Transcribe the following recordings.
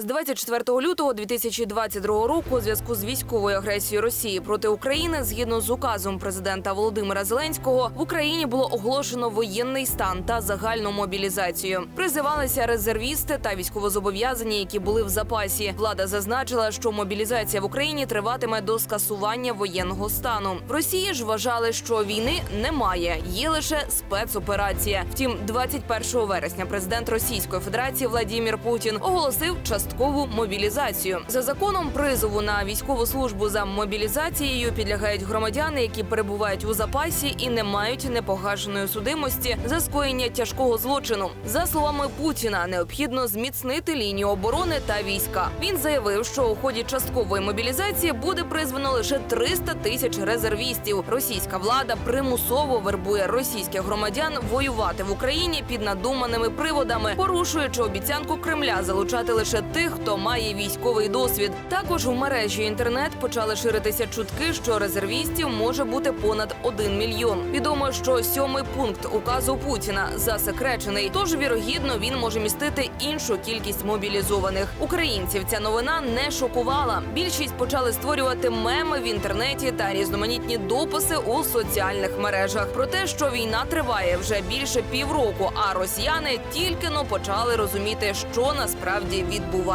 З 24 лютого 2022 року у зв'язку з військовою агресією Росії проти України, згідно з указом президента Володимира Зеленського, в Україні було оголошено воєнний стан та загальну мобілізацію. Призивалися резервісти та військовозобов'язані, які були в запасі. Влада зазначила, що мобілізація в Україні триватиме до скасування воєнного стану. В Росії ж вважали, що війни немає, є лише спецоперація. Втім, 21 вересня президент Російської Федерації Владімір Путін оголосив часткову мобілізацію. За законом призову на військову службу за мобілізацією підлягають громадяни, які перебувають у запасі і не мають непогашеної судимості за скоєння тяжкого злочину. За словами Путіна, необхідно зміцнити лінію оборони та війська. Він заявив, що у ході часткової мобілізації буде призвано лише 300 тисяч резервістів. Російська влада примусово вербує російських громадян воювати в Україні під надуманими приводами, порушуючи обіцянку Кремля залучати лише тих, хто має військовий досвід. Також у мережі інтернет почали ширитися чутки, що резервістів може бути понад один мільйон. Відомо, що сьомий пункт указу Путіна засекречений. Тож вірогідно він може містити іншу кількість мобілізованих. Українців ця новина не шокувала. Більшість почали створювати меми в інтернеті та різноманітні дописи у соціальних мережах про те, що війна триває вже більше півроку, а росіяни тільки но почали розуміти, що насправді відбувається.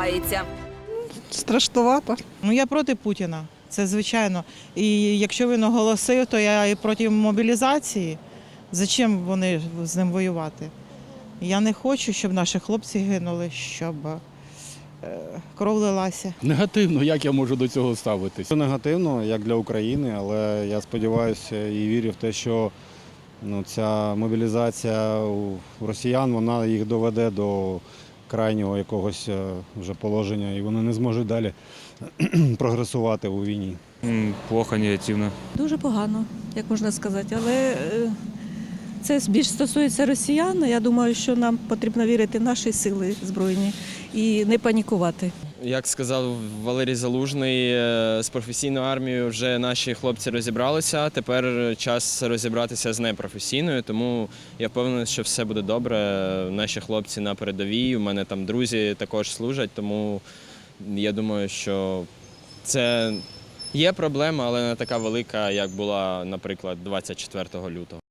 Страшнувато. Ну я проти Путіна, це звичайно. І якщо він оголосив, то я і проти мобілізації. Зачем вони з ним воювати? Я не хочу, щоб наші хлопці гинули, щоб е, кров лилася. Негативно, як я можу до цього ставитись? Це негативно, як для України, але я сподіваюся і вірю в те, що ну, ця мобілізація у росіян вона їх доведе до крайнього якогось е, вже положення, і вони не зможуть далі прогресувати у війні. Плохо, негативно. Дуже погано, як можна сказати. Але е, це більш стосується росіян. Я думаю, що нам потрібно вірити в наші сили збройні і не панікувати. Як сказав Валерій Залужний, е, з професійною армією вже наші хлопці розібралися. Тепер час розібратися з непрофесійною, тому я впевнений, що все буде добре. Наші хлопці на передовій. У мене там друзі також служать, тому я думаю, що це є проблема, але не така велика, як була, наприклад, 24 лютого.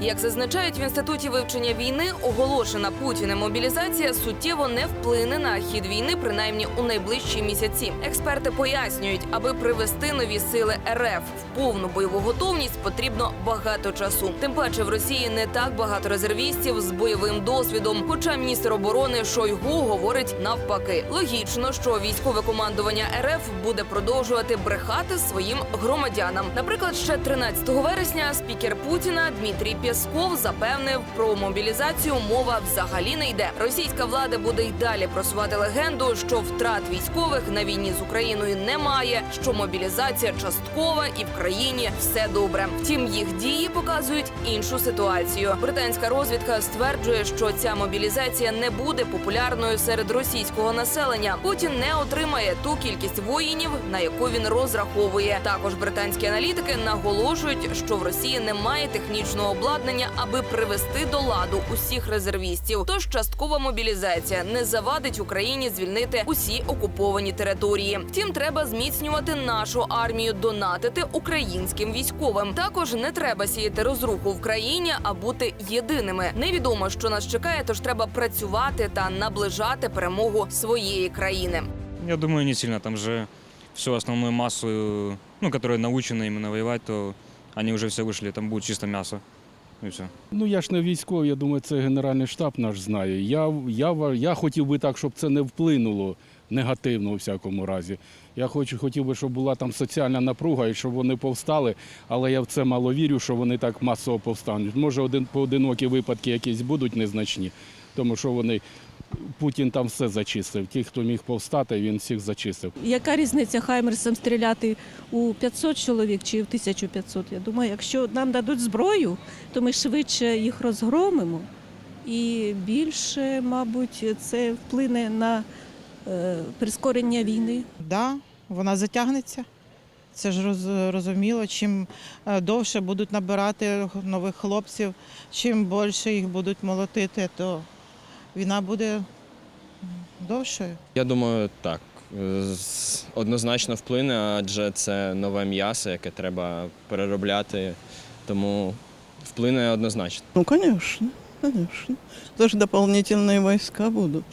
Як зазначають в інституті вивчення війни, оголошена Путіним мобілізація суттєво не вплине на хід війни, принаймні у найближчі місяці. Експерти пояснюють, аби привести нові сили РФ в повну бойову готовність, потрібно багато часу. Тим паче в Росії не так багато резервістів з бойовим досвідом. Хоча міністр оборони Шойгу говорить навпаки. Логічно, що військове командування РФ буде продовжувати брехати своїм громадянам. Наприклад, ще 13 вересня спікер Путіна Дмитрій Пєсков запевнив про мобілізацію. Мова взагалі не йде. Російська влада буде й далі просувати легенду, що втрат військових на війні з Україною немає, що мобілізація часткова і в країні все добре. Втім, їх дії показують іншу ситуацію. Британська розвідка стверджує, що ця мобілізація не буде популярною серед російського населення. Путін не отримає ту кількість воїнів, на яку він розраховує. Також британські аналітики наголошують, що в Росії немає технічного обладнання, аби привести до ладу усіх резервістів. Тож часткова мобілізація не завадить Україні звільнити усі окуповані території. Втім, треба зміцнювати нашу армію, донатити українським військовим. Також не треба сіяти розруху в країні, а бути єдиними. Невідомо, що нас чекає, тож треба працювати та наближати перемогу своєї країни. Я думаю, не сильно. Там же всю основную массу, ну, которые научены именно воевать, то они уже все вышли, там будет чисто мясо. И все. Ну я ж не військовий, я думаю, це Генеральний штаб наш знає. Я, я, я хотів би так, щоб це не вплинуло негативно у всякому разі. Я хочу, хотів би, щоб була там соціальна напруга і щоб вони повстали, але я в це мало вірю, що вони так масово повстануть. Може, один поодинокі випадки якісь будуть незначні, тому що вони Путін там все зачистив. Ті, хто міг повстати, він всіх зачистив. Яка різниця Хаймерсом стріляти у 500 чоловік чи в 1500? Я думаю, якщо нам дадуть зброю, то ми швидше їх розгромимо. І більше, мабуть, це вплине на е, прискорення війни. Да, вона затягнеться. Це ж розуміло. Чим е, довше будуть набирати нових хлопців, чим більше їх будуть молотити, то війна буде довшою. Я думаю, так. Е, Однозначно вплине, адже це нове м'ясо, яке треба переробляти. Тому вплине однозначно. Ну, конечно, конечно. Даже дополнительные войска будут,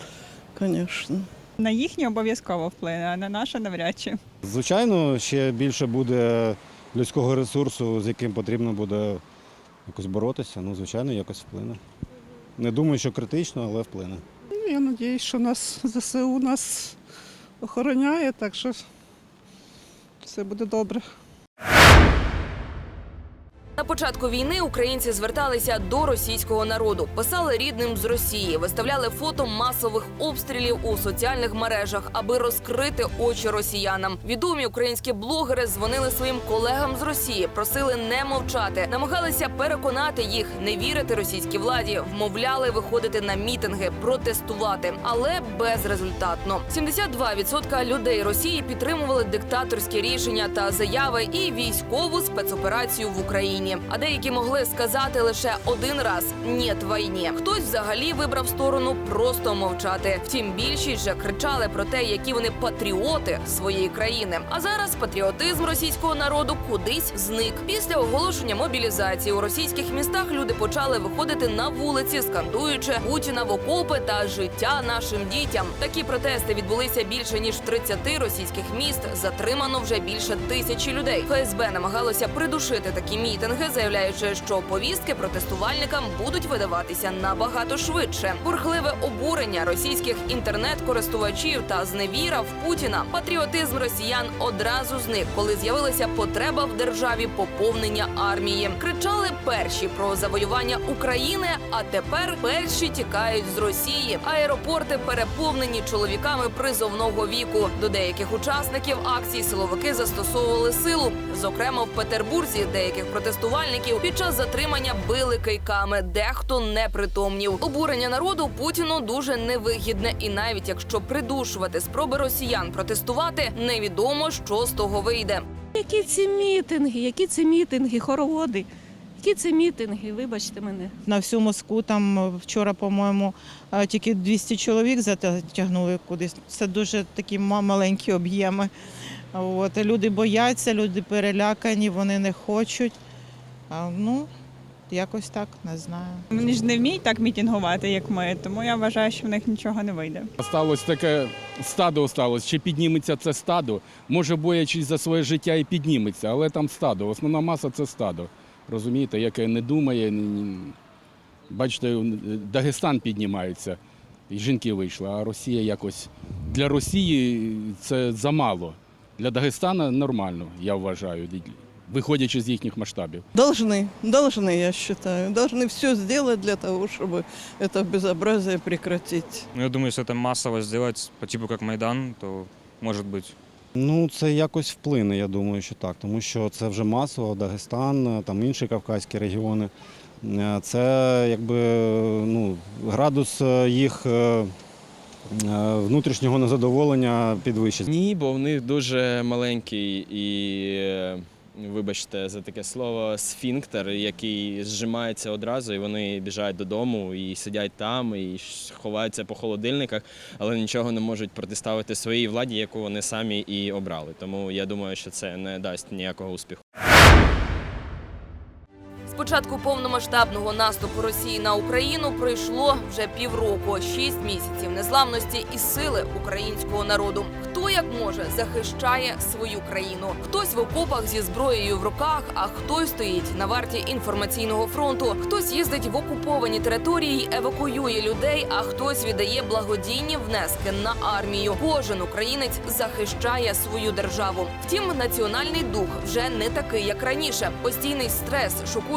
конечно. На їхнє обов'язково вплине, а на наше навряд чи. Звичайно, ще більше буде людського ресурсу, з яким потрібно буде якось боротися. Ну, звичайно, якось вплине. Не думаю, що критично, але вплине. Ну, Я сподіваюся, що нас ЗСУ нас охороняє, так що все буде добре. На початку війни українці зверталися до російського народу, писали рідним з Росії, виставляли фото масових обстрілів у соціальних мережах, аби розкрити очі росіянам. Відомі українські блогери дзвонили своїм колегам з Росії, просили не мовчати, намагалися переконати їх не вірити російській владі, вмовляли виходити на мітинги, протестувати, але безрезультатно. 72% людей Росії підтримували диктаторські рішення та заяви і військову спецоперацію в Україні. А деякі могли сказати лише один раз «Нєт війні». Хтось взагалі вибрав сторону просто мовчати. Втім, більшість же кричали про те, які вони патріоти своєї країни. А зараз патріотизм російського народу кудись зник. Після оголошення мобілізації у російських містах люди почали виходити на вулиці, скандуючи Путіна в окопи та життя нашим дітям. Такі протести відбулися більше ніж в 30 російських міст. Затримано вже більше тисячі людей. ФСБ намагалося придушити такі мітинги, заявляючи, що повістки протестувальникам будуть видаватися набагато швидше. Бурхливе обурення російських інтернет-користувачів та зневіра в Путіна. Патріотизм росіян одразу зник, коли з'явилася потреба в державі поповнення армії. Кричали перші про завоювання України, а тепер перші тікають з Росії. Аеропорти переповнені чоловіками призовного віку. До деяких учасників акцій силовики застосовували силу. Зокрема, в Петербурзі деяких протестувальників під час затримання били кийками. Дехто не притомнів. Обурення народу Путіну дуже невигідне, і навіть якщо придушувати спроби росіян протестувати, невідомо, що з того вийде. Які ці мітинги, які це мітинги, хороводи, які це мітинги, вибачте мене. На всю Москву там е, вчора, по-моєму, е, тільки 200 чоловік затягнули кудись. Це дуже такі маленькі об'єми. От. Люди бояться, люди перелякані, вони не хочуть. А, ну, якось так, не знаю. Вони ж не вміють так мітингувати, як ми, тому я вважаю, що в них нічого не вийде. Осталось таке стадо осталось. Чи підніметься це стадо? Може, боячись за своє життя і підніметься, але там стадо. Основна маса це стадо. Розумієте, яке не думає. Бачите, Дагестан піднімається, і жінки вийшли, а Росія якось для Росії це замало. Для Дагестана нормально, я вважаю, виходячи з їхніх масштабів. Должны, должны, я считаю. Должны все сделать для того, чтобы это безобразие прекратить. Ну, я думаю, если это массово сделать, по типу как Майдан, то может быть. Ну, це якось вплине, я думаю, що так. Тому що це вже масово, Дагестан, там інші кавказькі регіони. Е, Це якби ну, градус е, їх е, е, внутрішнього незадоволення підвищить. Ні, бо в них дуже маленький і, е, вибачте за таке слово, сфінктер, який зжимається одразу, і вони біжать додому і сидять там, і ховаються по холодильниках, але нічого не можуть протиставити своїй владі, яку вони самі і обрали. Тому я думаю, що це не дасть ніякого успіху. Початку повномасштабного наступу Росії на Україну пройшло вже півроку, шість місяців незламності і сили українського народу. Хто як може захищає свою країну? Хтось в окопах зі зброєю в руках, а хтось стоїть на варті інформаційного фронту. Хтось їздить в окуповані території, евакуює людей, а хтось віддає благодійні внески на армію. Кожен українець захищає свою державу. Втім, національний дух вже не такий, як раніше. Постійний стрес,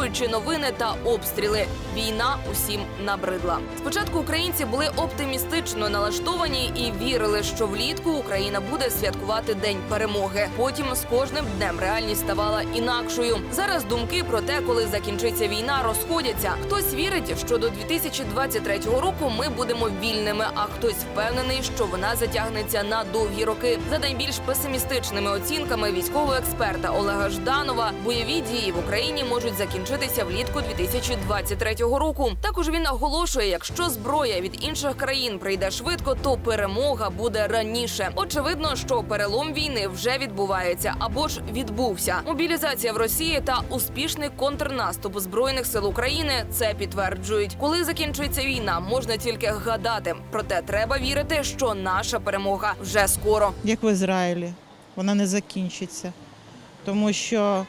шокуючі новини та обстріли. Війна усім набридла. Спочатку українці були оптимістично налаштовані і вірили, що влітку Україна буде святкувати день перемоги. Потім з кожним днем реальність ставала інакшою. Зараз думки про те, коли закінчиться війна, розходяться. Хтось вірить, що до 2023 року ми будемо вільними, а хтось впевнений, що вона затягнеться на довгі роки. За найбільш песимістичними оцінками військового експерта Олега Жданова, бойові дії в Україні можуть закінчитися закінчитися влітку 2023 року. Також він наголошує, якщо зброя від інших країн прийде швидко, то перемога буде раніше. Очевидно, що перелом війни вже відбувається або ж відбувся. Мобілізація в Росії та успішний контрнаступ збройних сил України це підтверджують. Коли закінчується війна, можна тільки гадати. Проте треба вірити, що наша перемога вже скоро. Як в Ізраїлі, вона не закінчиться, тому що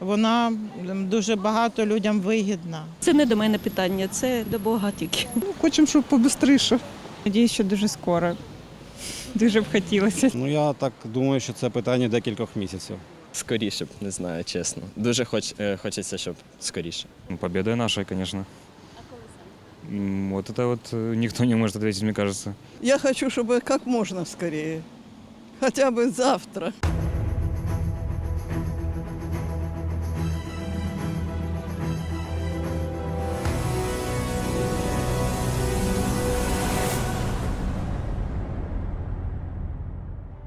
вона дуже багато людям вигідна. Це не до мене питання, це до Бога тільки. Ну, хочемо, щоб побистріше. Надіюсь, що дуже скоро. Дуже б хотілося. Ну я так думаю, що це питання декількох місяців. Скоріше б, не знаю, чесно. Дуже хоч, е, хочеться, щоб скоріше. Ну, Победа наша, конечно. М, Вот это вот никто не может ответить, мне кажется. Я хочу, щоб як можна скоріше. Хоча б завтра.